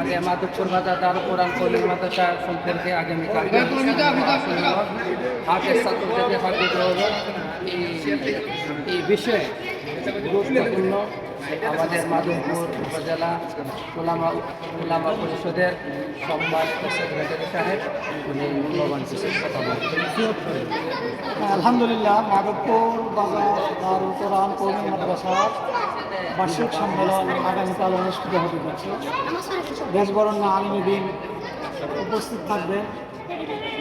আমাদের মাধবপুর বাজার দারু কোরআন কলিম মাদ্রাসা সম্পর্কে আগামীকাল হাটের ছাত্রদেরকে হাতে এই এই বিষয়ে গুরুত্বপূর্ণ আমাদের মাধবপুর উপজেলা ওলামা ওলামা পরিষদের আলহামদুলিল্লাহ, মাধবপুর বাজার দারুল কোরআন কৌমি মাদ্রাসার বার্ষিক সম্মেলন আগামীকাল অনুষ্ঠিত হতে যাচ্ছে। দেশবরণ্য আলিমী দিন উপস্থিত থাকবেন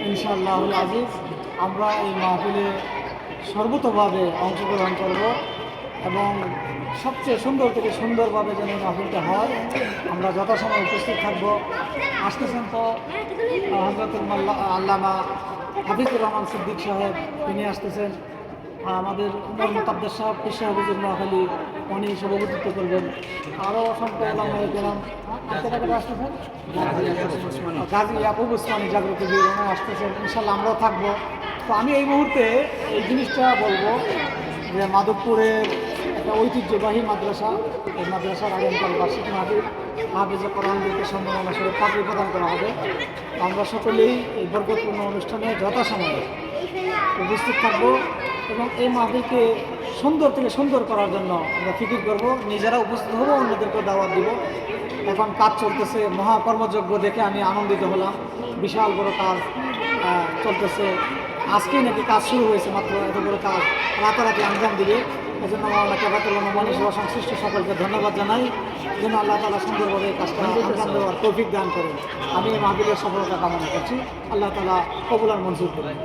ইনশাআল্লাহ আজিজ। আমরা এই মাহফিলে সর্বতভাবে অংশগ্রহণ করব। এবং সবচেয়ে সুন্দর থেকে সুন্দরভাবে যেন মাহফিলটা হয়, আমরা যথাসময় উপস্থিত থাকব। আসতেছেন তো হজরতুল আল্লামা হাফিজুর রহমান সিদ্দিক সাহেব, তিনি আসতেছেন। আমাদের উমর মোতাব্দের সাহেব পেশা হাফিজুর নোয়াখালী, উনি সভাপতিত্ব করবেন। আরও অসংখ্য ওলামায় গেলাম আসতেছেন? গাজী ইয়াকুব উসমানী জাগ্রত আসতেছেন। ইনশাল্লাহ আমরাও থাকব। তো আমি এই মুহূর্তে এই জিনিসটা বলব যে মাধবপুরের একটা ঐতিহ্যবাহী মাদ্রাসা, এই মাদ্রাসার আগামীকাল বার্ষিক মাহফিল। হাফেজে কোরআনদেরকে সম্মাননা স্বরূপ পাগড়ি প্রদান করা হবে। আমরা সকলেই এই বরকতপূর্ণ অনুষ্ঠানে যথাসময়ে উপস্থিত থাকব এবং এই মাহফিলকে সুন্দর থেকে সুন্দর করার জন্য আমরা ফিকির করব। নিজেরা উপস্থিত হব অন্যদেরকে দাওয়াত দিব। এখন কাজ চলতেছে, মহাকর্মযজ্ঞ দেখে আমি আনন্দিত হলাম। বিশাল বড় কাজ চলতেছে। আজকেই নাকি কাজ শুরু হয়েছে মাত্র এত বড় কাজ। রাতারাতি আঞ্জাম দিবে। জন্য আমরা কেবাতুল্লাহ মানুষ বা সংশ্লিষ্ট সকলকে ধন্যবাদ জানাই। যেন আল্লাহ তালা সুন্দরভাবে এই কাজটা আঞ্জাম দেওয়ার তৌফিক দান করেন। আমি এই মাহবিলের সফলতা কামনা করছি। আল্লাহ তালা কবুলার মঞ্জুর করেন।